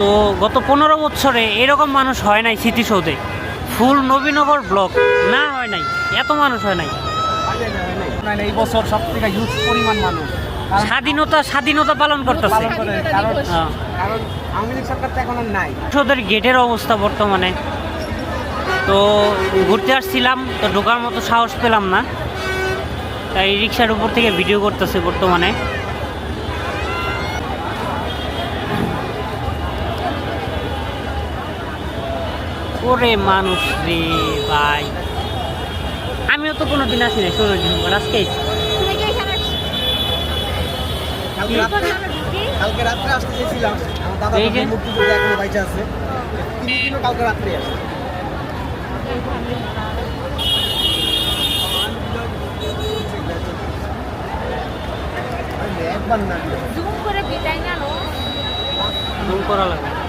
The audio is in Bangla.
তো গত পনেরো বছরে এরকম মানুষ হয় নাই স্মৃতিসৌধে। ফুল নবীনগর ব্লক না হয় নাই এত মানুষ হয় নাই। মানে এই বছর সব থেকে হিউজ পরিমাণ মানুষ। স্বাধীনতা স্বাধীনতা পালন করতেছে। হ্যাঁ। ওদের গেটের অবস্থা বর্তমানে। তো ঘুরতে আসছিলাম তো ঢোকার মতো সাহস পেলাম না। তাই রিক্সার উপর থেকে ভিডিও করতেছে বর্তমানে। ওরে মানুষ রে ভাই। আমিও তো কোনো দিন আসিনি ষোলো দিন পর আজকে কালকে রাত্রে আসতে চেয়েছিলাম আমার দাদা এই যে। এখনও বাইচে আছে। কিন্তু কালকে রাত্রে আসে। একবার না। জুম করে বিদায় না নো জুম করা লাগবে।